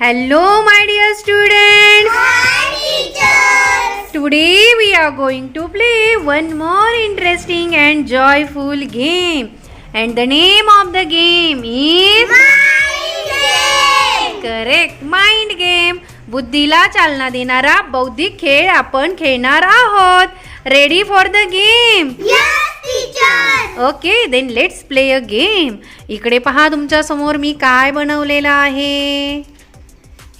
Hello, my dear students. Today we are going to play one more interesting and joyful game. And the name of the game is correct mind game बुद्धीला चालना देणारा बौद्धिक खेळ आपण खेळणार आहोत ready for the game okay then let's play a game इकडे पहा तुमच्यासमोर मी काय बनवलेलं आहे.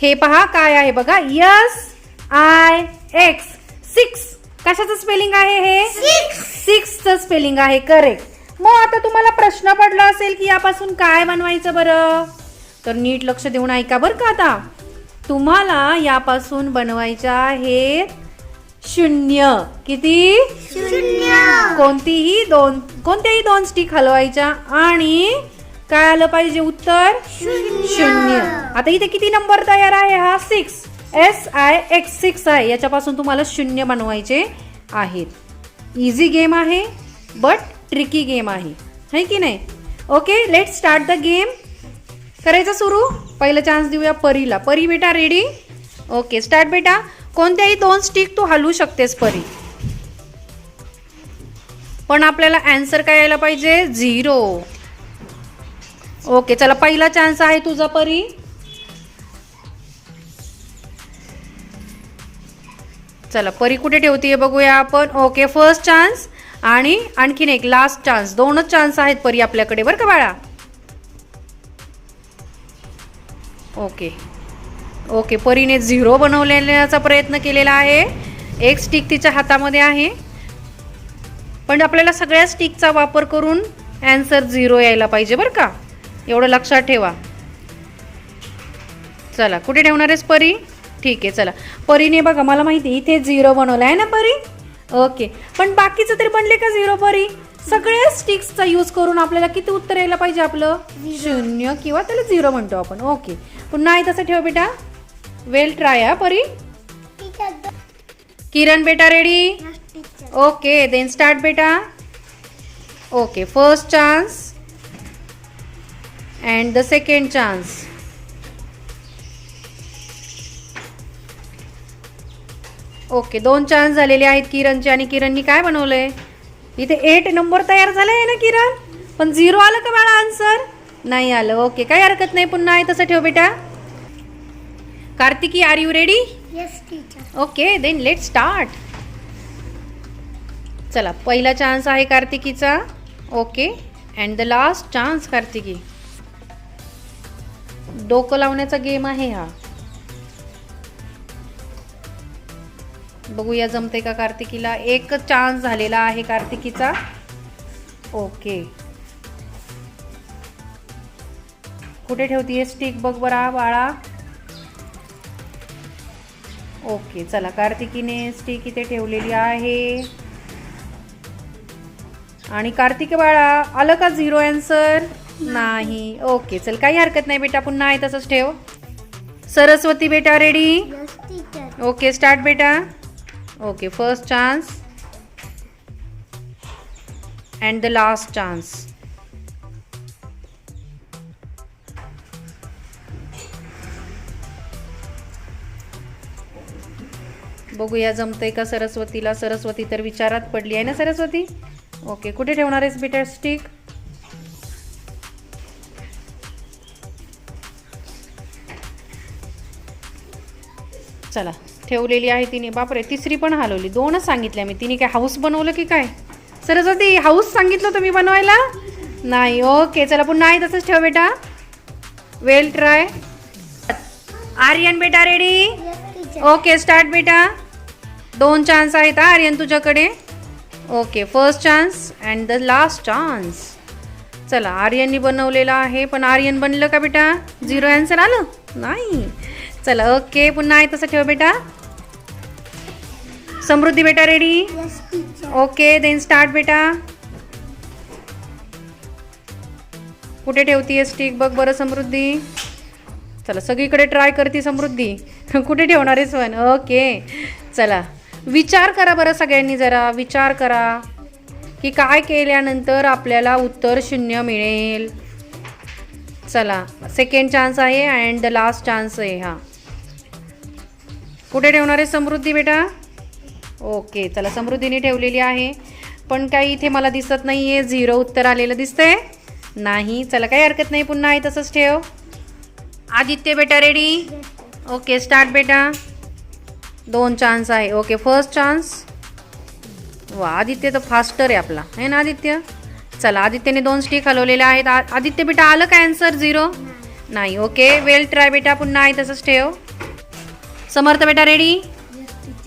हे पहा काय आहे बघा. यस आय एक्स सिक्स कशाचं स्पेलिंग आहे हे? सिक्सचं स्पेलिंग आहे करेक्ट मग आता तुम्हाला प्रश्न पडला असेल की यापासून काय बनवायचं बरं? तर नीट लक्ष देऊन ऐका बरं का आता. तुम्हाला यापासून बनवायच्या आहेत शून्य. किती? कोणतीही दोन कोणत्याही दोन स्टिक हलवायच्या आणि काय आलं पाहिजे उत्तर? शून्य. आता इथे किती नंबर तयार आहे हा? Six S I X six आहे याच्यापासून तुम्हाला शून्य बनवायचे आहेत. इझी गेम आहे बट ट्रिकी गेम आहे. है की नाही? Okay let start the game करायचं सुरू? पहिलं चान्स देऊया परीला. परी बेटा रेडी ओके स्टार्ट बेटा. कोणत्याही दोन स्टिक तू हलवू शकतेस परी. पण आपल्याला अँसर काय यायला पाहिजे? झिरो ओके चला पहिला चान्स आहे तुझा परी. चला परी कुठे ठेवतीये बघूया आपण. ओके फर्स्ट चान्स आणि आणखीन एक लास्ट चान्स दोनच चान्स आहेत परी आपल्याकडे बरं का बाळा? ओके ओके परीने झिरो बनवलेल्याचा प्रयत्न केलेला आहे. एक स्टिक तिच्या हातामध्ये आहे. पण आपल्याला सगळ्या स्टिकचा वापर करून ॲन्सर झिरो यायला पाहिजे बरं का? एवढं लक्षात ठेवा. चला कुठे ठेवणार आहेस परी? ठीक आहे चला. परीने बघा मला माहिती इथे झिरो बनवला आहे ना परी? ओके पण बाकीचं तरी बनले का झिरो परी? सगळ्या स्टिक्सचा यूज करून आपल्याला किती उत्तर यायला पाहिजे आपलं? शून्य किंवा त्याला झिरो म्हणतो आपण. ओके. पुन्हा आहे तसं ठेव बेटा. वेल ट्राय हा परी? किरण बेटा रेडी ओके देन स्टार्ट बेटा. Okay first chance and the second chance okay दोन चान्स झालेले आहेत किरणचे आणि किरणनी काय बनवलंय? इथे एट नंबर तयार झाला आहे ना किरण? पण झिरो आलं का बाळा आन्सर नाही आलं. ओके काही हरकत नाही पुन्हा आहे तसं ठेव बेटा. Kartiki are you ready okay then let start चला पहिला चान्स आहे कार्तिकीचा. Okay and the last chance Kartiki. डोकं लावण्याचा गेम आहे हा. बघूया जमते का कार्तिकीला? एक चान्स झालेला आहे कार्तिकीचा. ओके कुठे ठेवतीये? स्टिक बघ बरा बाळा. ओके चला कार्तिकीने स्टिक इथे ठेवलेली आहे. आणि कार्तिक बाळा आलं का झिरो अँसर नाही. ओके चल काही हरकत नाही बेटा पुन्हा आहे तसंच ठेव. सरस्वती बेटा रेडी ओके स्टार्ट बेटा. Okay first chance and the last chance बघूया जमतंय का सरस्वतीला? सरस्वती तर विचारात पडली आहे ना सरस्वती? ओके कुठे ठेवणार आहेस बेटा स्टिक चला ठेवलेली आहे तिने. बापरे तिसरी पण हलवली. दोनच सांगितल्या मी. तिने काय हाऊस बनवलं की काय? सरस्वती हाऊस सांगितलं तुम्ही बनवायला? नाही ओके चला पुन्हा आहे तसंच ठेव बेटा. वेल ट्राय आर्यन बेटा रेडी ओके स्टार्ट बेटा. दोन चान्स आहेत. आर्यन तुझ्याकडे? Okay first chance and the last chance चला आर्यननी बनवलेला आहे पण आर्यन बनलं का बेटा? झिरो अँसर आलं? नाही. चला ओके पुन्हा आहे तसं ठेव बेटा. समृद्धी बेटा रेडी ओके देन स्टार्ट बेटा. कुठे ठेवतीये स्टिक बघ बरं समृद्धी. चला सगळीकडे ट्राय करते समृद्धी. कुठे ठेवणार आहेस पण ओके चला विचार करा बरं सगळ्यांनी जरा विचार करा की काय केल्यानंतर आपल्याला उत्तर शून्य मिळेल. चला सेकंड चान्स आहे अँड द लास्ट चान्स आहे हा. कुठे ठेवणार आहे समृद्धी बेटा? ओके चला समृद्धीने ठेवलेली आहे. पण काही इथे मला दिसत नाही आहे झिरो उत्तर आलेलं दिसतंय. नाही चला काही हरकत नाही. पुन्हा आहे तसंच ठेव. आदित्य बेटा रेडी ओके स्टार्ट बेटा. दोन चान्स आहे. ओके फर्स्ट चान्स वा आदित्य तर फास्टर आहे आपला. आहे ना आदित्य? चला आदित्यने दोन स्टिक हलवलेल्या आहेत. आदित्य बेटा आलं का आन्सर झिरो नाही. ओके वेल ट्राय बेटा पुन्हा आहे तसंच ठेव. समर्थ बेटा रेडी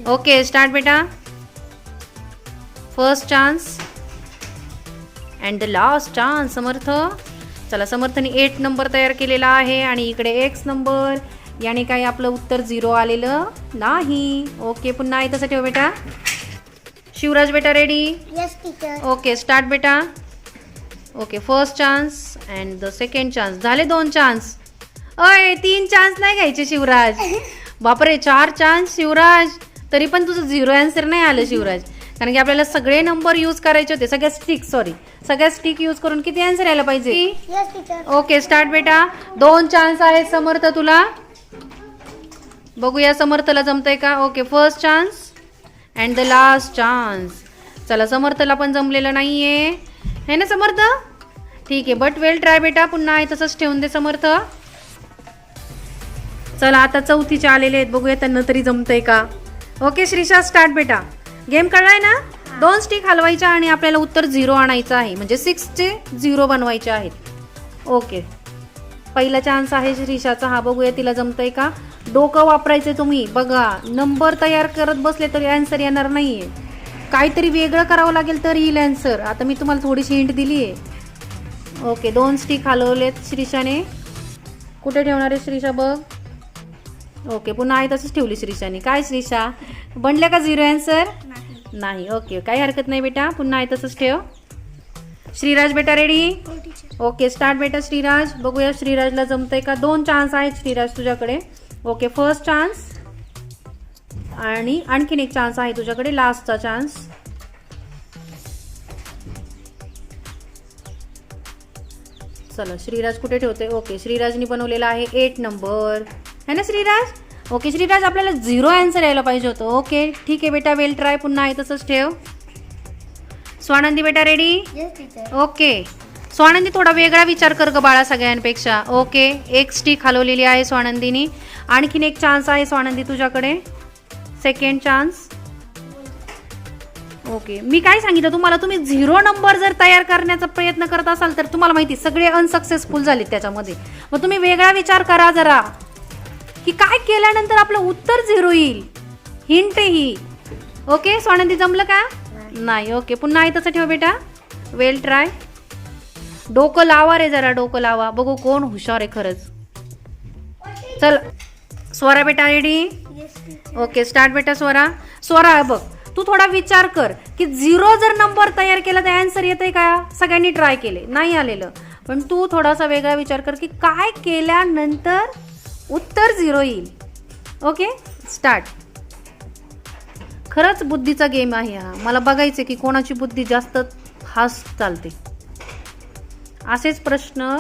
ओके स्टार्ट बेटा. First chance and the last chance Samarth. चला समर्थने एट नंबर तयार केलेला आहे. आणि इकडे एक्स नंबर याने काही आपलं उत्तर झिरो आलेलं नाही. ओके पुन्हा आहे तसं ठेव बेटा. शिवराज बेटा रेडी. ओके स्टार्ट बेटा. Okay first chance and the second chance झाले दोन चान्स अय तीन चान्स नाही घ्यायचे शिवराज. बापरे चार चान्स शिवराज. तरी पण तुझं झिरो आन्सर नाही आलं शिवराज. कारण की आपल्याला सगळे नंबर यूज करायचे होते. सगळ्या स्टिक सॉरी सगळ्या स्टिक यूज करून किती आन्सर यायला पाहिजे. ओके स्टार्ट बेटा. दोन चान्स आहेत समर्थ तुला. बघूया समर्थला जमतंय का? Okay first chance and the last chance चला समर्थला पण जमलेलं नाही आहे है ना समर्थ? ठीक आहे बट वेल ट्राय बेटा पुन्हा आहे तसंच ठेवून दे समर्थ. चला आता चौथीचे आलेले आहेत बघूया त्यांना तरी जमतंय का? ओके श्रीशा स्टार्ट बेटा. गेम कळलाय ना? दोन स्टिक हलवायच्या आणि आपल्याला उत्तर झिरो आणायचं आहे. म्हणजे सिक्सचे झिरो बनवायचे आहेत. ओके पहिला चान्स आहे श्रीशाचा. हा बघूया तिला जमतंय का? डोकं वापरायचे तुम्ही. बघा नंबर तयार करत बसले तरी आन्सर येणार नाहीये. काहीतरी वेगळं करावं लागेल तर येईल आन्सर आता मी तुम्हाला थोडीशी हिंट दिली आहे ओके दोन स्टिक हलवलेत श्रीशाने. कुठे ठेवणार आहे श्रीशा बघ. ओके पुन्हा आहे तसंच ठेवली श्रीशाने. काय श्रीशा? बनल्या का झिरो आन्सर नाही. ओके काही हरकत नाही बेटा. पुन्हा आहे तसंच ठेव. श्रीराज बेटा रेडी. ओके स्टार्ट बेटा श्रीराज. बघूया श्रीराजला जमतंय का? दोन चान्स आहेत श्रीराज तुझ्याकडे. ओके फर्स्ट चान्स आणि आणखीन एक चान्स आहे तुझ्याकडे लास्टचा चान्स चला श्रीराज कुठे ठेवते ओके श्रीराजनी बनवलेला आहे एट नंबर है ना श्रीराज? ओके श्रीराज आपल्याला झिरो आन्सर यायला पाहिजे होतं. ओके ठीक आहे बेटा वेल ट्राय पुन्हा आहे तसंच ठेव. स्वानंदी बेटा रेडी Yes. ओके स्वानंदी थोडा वेगळा विचार कर ग बाळा सगळ्यांपेक्षा. ओके एक स्टिक हलवलेली आहे स्वानंदीनी. आणखीन एक चान्स आहे स्वानंदी तुझ्याकडे. सेकंड चान्स ओके मी काय सांगितलं तुम्हाला? तुम्ही झिरो नंबर जर तयार करण्याचा प्रयत्न करत असाल तर तुम्हाला माहिती सगळे अनसक्सेसफुल झाले त्याच्यामध्ये. मग तुम्ही वेगळा विचार करा जरा. की काय केल्यानंतर आपलं उत्तर झिरो येईल? हिंट ही. ओके स्वानंदी जमलं का? नाही. ओके पुन्हा आहे तसं ठेव बेटा. वेल ट्राय डोकं लावा रे जरा डोकं लावा. बघू कोण हुशार आहे खरंच. चल स्वरा बेटा रेडी ओके स्टार्ट बेटा स्वरा. स्वरा बघ तू थोडा विचार कर की झिरो जर नंबर तयार केला तर आन्सर येते का? सगळ्यांनी ट्राय केले. नाही आलेलं. पण तू थोडासा वेगळा विचार कर की काय केल्यानंतर उत्तर झिरो येईल. ओके स्टार्ट खरंच बुद्धीचा गेम आहे हा. मला बघायचं की कोणाची बुद्धी जास्त फास्ट चालते. असेच प्रश्न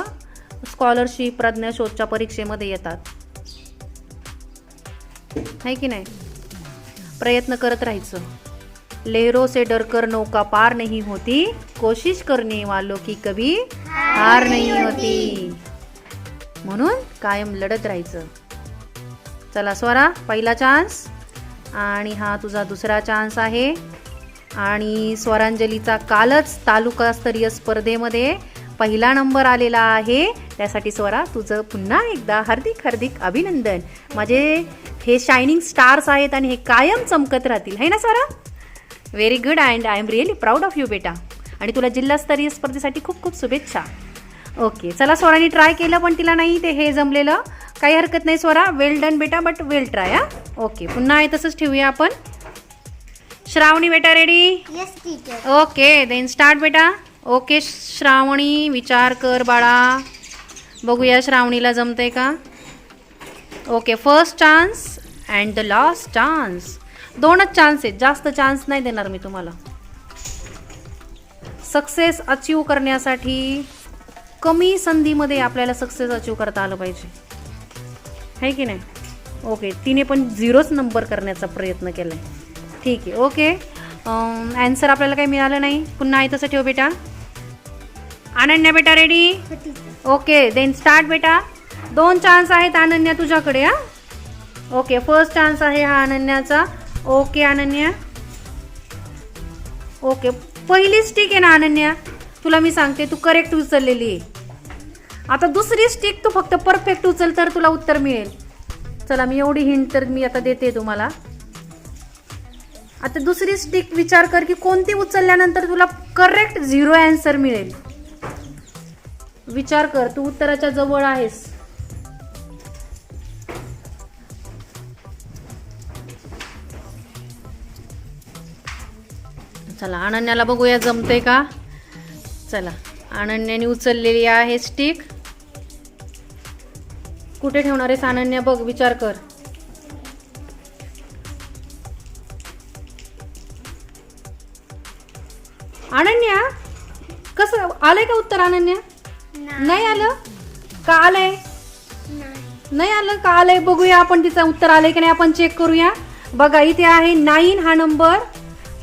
स्कॉलरशिप प्रज्ञाशोधच्या परीक्षेमध्ये येतात. है की नाही? प्रयत्न करत राहायचं. लेहरो से डरकर नौका पार नहीं होती. कोशिश करने वालों की कभी हार नहीं होती. म्हणून कायम लढत राहायचं. चला स्वरा पहिला चान्स आणि हा तुझा दुसरा चान्स आहे. आणि स्वरांजलीचा कालच तालुकास्तरीय स्पर्धेमध्ये पहिला नंबर आलेला आहे. त्यासाठी स्वरा तुझं पुन्हा एकदा हार्दिक हार्दिक अभिनंदन. माझे हे शायनिंग स्टार्स आहेत आणि हे कायम चमकत राहतील. है ना Swara? Very good and I am really proud of you बेटा. आणि तुला जिल्हास्तरीय स्पर्धेसाठी खूप खूप शुभेच्छा. ओके चला स्वराने ट्राय केलं पण तिला नाही ते हे जमलेलं. काही हरकत नाही स्वरा. वेल डन बेटा बट वेल ट्राय हा? ओके पुन्हा आहे तसंच ठेवूया आपण. श्रावणी बेटा रेडी. ओके देन स्टार्ट बेटा. ओके श्रावणी विचार कर बाळा. बघूया श्रावणीला जमते का? Okay first chance and the last chance दोनच चान्स आहेत. जास्त चान्स नाही देणार मी तुम्हाला. सक्सेस अचीव करण्यासाठी कमी संधीमध्ये आपल्याला सक्सेस अचीव करता आलं पाहिजे. आहे की नाही? ओके तिने पण झिरोच नंबर करण्याचा प्रयत्न केला आहे ठीक आहे ओके. ॲन्सर आपल्याला काही मिळालं नाही. पुन्हा आहे तसं ठेव बेटा. अनन्या बेटा रेडी ओके देन स्टार्ट बेटा. दोन चान्स आहेत अनन्या तुझ्याकडे हा? ओके फर्स्ट चान्स आहे हा अनन्याचा. ओके अनन्या. ओके पहिली स्टिक आहे ना अनन्या? तुला मी सांगते तू करेक्ट उचललेली आहे. आता दुसरी स्टिक तू फक्त परफेक्ट उचल तर तुला उत्तर मिळेल. चला मी एवढी हिंट तर मी आता देते तुम्हाला. आता दुसरी स्टिक विचार कर की कोणती उचलल्यानंतर तुला करेक्ट झिरो अँसर मिळेल. विचार कर तू उत्तराच्या जवळ आहेस. चला अनन्याला बघूया जमते का? चला अनन्याने उचललेली आहे स्टिक कुठे ठेवणार आहेस अनन्या? बघ विचार कर. अनन्या? कसं आलंय का उत्तर अनन्या? नाही. आलं? का आलंय? नाही. नाही आलं? का आलंय? बघूया आपण तिचं उत्तर आलंय की नाही. आपण चेक करूया. बघा इथे आहे नाईन हा नंबर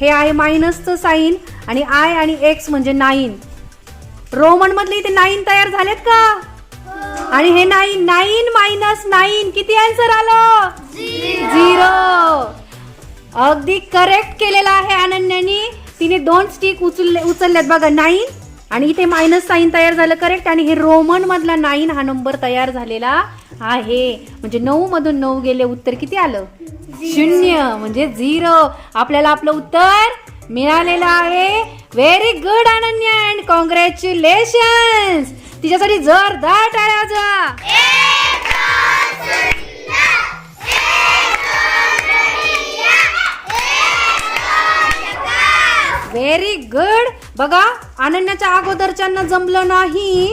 हे आहे मायनसचं साईन आणि आय आणि एक्स म्हणजे नाईन रोमन मधले इथे नाईन तयार झालेत का? आणि हे नाईन नाईन मायनस नाईन किती आन्सर आलं? झिरो अगदी करेक्ट केलेला आहे अनन्यानी. तिने दोन स्टिक उचलले उचलल्यात. बघा नाईन आणि इथे मायनस साईन तयार झालं करेक्ट आणि हे रोमन मधला नाईन हा नंबर तयार झालेला आहे. म्हणजे नऊ मधून नऊ गेले उत्तर किती आलं? शून्य म्हणजे झिरो आपल्याला आपलं उत्तर मिळालेलं आहे. Very good Ananya and congratulation तिच्यासाठी जोरदार टाळ्या वाजवा. व्हेरी गुड बघा अनन्याच्या अगोदरच्यांना जमलं नाही.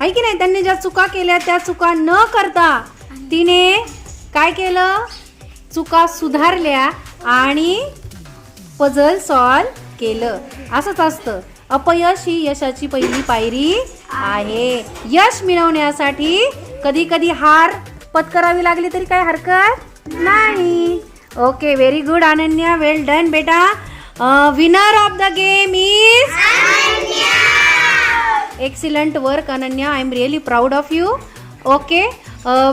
आहे की नाही? त्यांनी ज्या चुका केल्या त्या चुका न करता तिने काय केलं? चुका सुधारल्या आणि पझल सॉल्व केलं. असंच असतं. अपयश ही यशाची पहिली पायरी आहे. यश मिळवण्यासाठी कधी कधी हार पत्करावी लागली तरी काय हरकत नाही. Okay very good Ananya. Well done बेटा. Winner of the game is excellent work Ananya I am really proud of you okay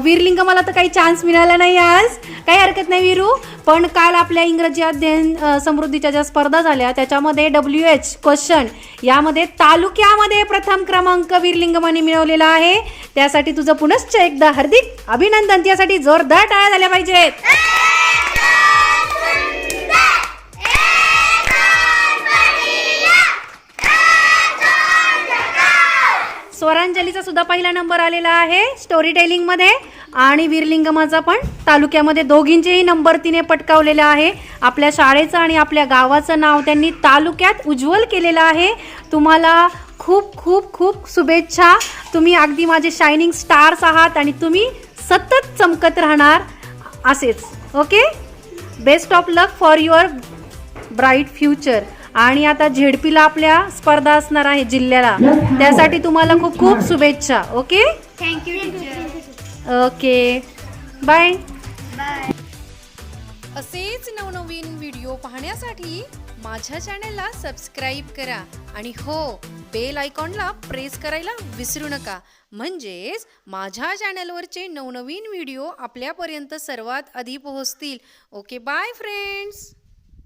Veerling मला तर काही चान्स मिळाला नाही आज. काही हरकत नाही वीरू पण काल आपल्या इंग्रजी अध्ययन uh, समृद्धीच्या ज्या स्पर्धा झाल्या त्याच्यामध्ये डब्ल्यू एच क्वेश्चन यामध्ये तालुक्यामध्ये प्रथम क्रमांक वीरलिंगमाने मिळवलेला आहे. त्यासाठी तुझं पुनश्च एकदा हार्दिक अभिनंदन. त्यासाठी जोरदार टाळ्या झाल्या पाहिजेत. स्वरांजलीचा सुद्धा पहिला नंबर आलेला आहे स्टोरी टेलिंगमध्ये आणि वीरलिंगमाचा पण. तालुक्यामध्ये दोघींचेही नंबर तिने पटकावलेला आहे. आपल्या शाळेचं आणि आपल्या गावाचं नाव त्यांनी तालुक्यात उज्ज्वल केलेलं आहे. तुम्हाला खूप खूप खूप शुभेच्छा. तुम्ही अगदी माझे शायनिंग स्टार्स आहात आणि तुम्ही सतत चमकत राहणार असेच. Okay best of luck for your bright future आणि आता झेडपीला आपल्या स्पर्धा असणार आहे जिल्ह्याला. त्यासाठी तुम्हाला खूप खूप शुभेच्छा okay? Thank you teacher okay. Bye. Bye. असेच नवनवीन व्हिडिओ पाहण्यासाठी माझ्या चॅनलला सबस्क्राईब करा आणि हो बेल आयकॉनला प्रेस करायला विसरू नका. म्हणजेच माझ्या चॅनलवरचे नवनवीन व्हिडिओ आपल्यापर्यंत सर्वात आधी पोहोचतील. Okay bye friends